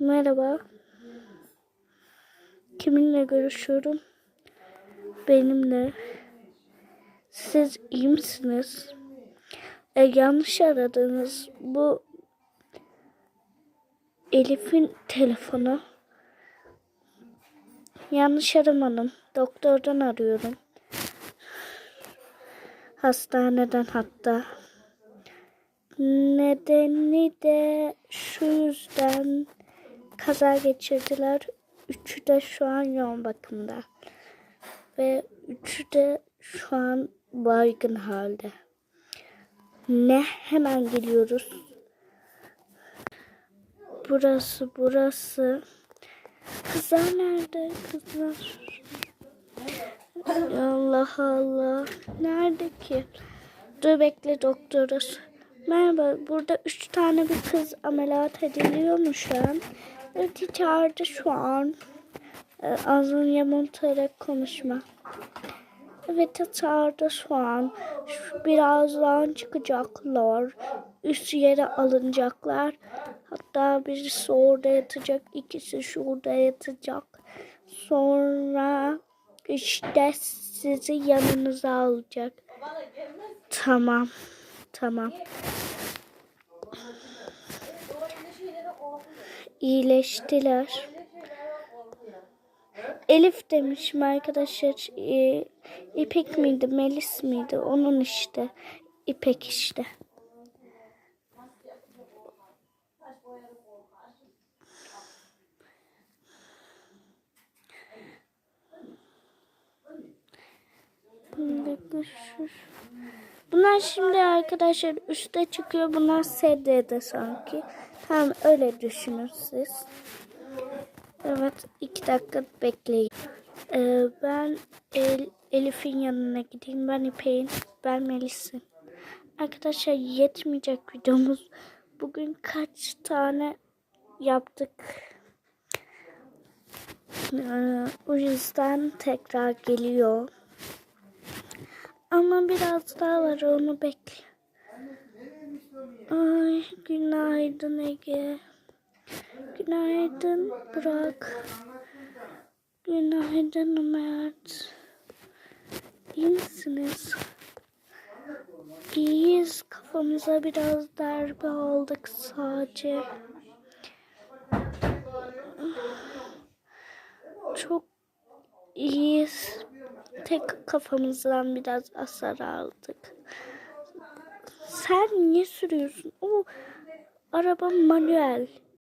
Merhaba. Kiminle görüşüyorum? Benimle. Siz iyi misiniz? E, yanlış aradınız. Bu Elif'in telefonu. Yanlış aramadım. Doktordan arıyorum. Hastaneden hatta. Nedeni de şu yüzden kaza geçirdiler. Üçü de şu an yoğun bakımda. Ve üçü de şu an baygın halde. Ne? Hemen geliyoruz. Burası, burası. Kızlar nerede? Kızlar. Allah Allah. Nerede ki? Dur bekle doktoruz. Merhaba. Burada üç tane bir kız ameliyat ediliyor mu şu an? Evet içeride şu an. Ee, ağzını yamultarak konuşma. Evet içeride şu an. Şu, birazdan çıkacaklar. Üst yere alınacaklar. Hatta birisi orada yatacak. ikisi şurada yatacak. Sonra işte sizi yanınıza alacak. Tamam. Tamam. İyileştiler. Elif demişim arkadaşlar. Ee, İpek miydi, Melis miydi? Onun işte. İpek işte. Şu- Bunlar şimdi arkadaşlar üste çıkıyor. Bunlar SD'de sanki. Tamam öyle düşünün siz. Evet iki dakika bekleyin. Ee, ben El- Elif'in yanına gideyim. Ben İpek'in. Ben Melis'in. Arkadaşlar yetmeyecek videomuz. Bugün kaç tane yaptık. Ee, o yüzden tekrar geliyor. Ama biraz daha var onu bekle. Ay günaydın Ege. Günaydın Burak. Günaydın Mert. İyi misiniz? İyiyiz. Kafamıza biraz darbe aldık sadece. Çok iyiyiz. Tek kafamızdan biraz hasar aldık. Sen niye sürüyorsun? O araba manuel.